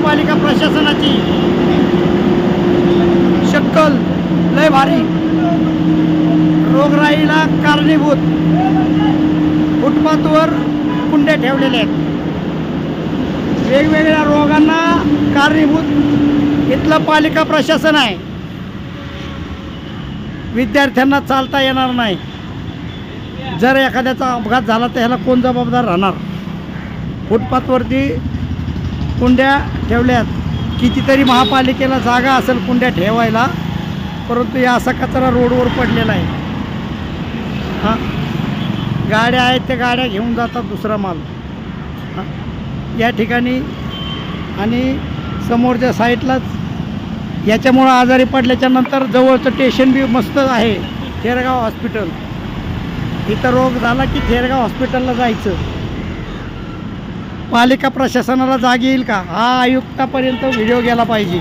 महानगरपालिका प्रशासनाची. शक्कल लय भारी. रोगराईला कारणीभूत. फुटपाथवर कुंड्या ठेवलेल्या आहेत. वेगवेगळ्या रोगांना कारणीभूत इथलं पालिका प्रशासन आहे. विद्यार्थ्यांना चालता येणार नाही. जर एखाद्याचा अपघात झाला तर ह्याला कोण जबाबदार राहणार? फुटपाथवरती कुंड्या ठेवल्यात. कितीतरी महापालिकेला जागा असेल कुंड्या ठेवायला परंतु या असा कचरा रोडवर पडलेला आहे. हां. गाड्या आहेत त्या गाड्या घेऊन जातात दुसरा माल. हां. या ठिकाणी आणि समोरच्या साईडलाच याच्यामुळं आजारी पडल्याच्या नंतर जवळचं स्टेशन बी मस्त आहे थेरगाव हॉस्पिटल इथं रोग झाला की थेरगाव हॉस्पिटलला जायचं. पालिका प्रशासनाला जाग येईल का? हा आयुक्तापर्यंत व्हिडिओ गेला पाहिजे.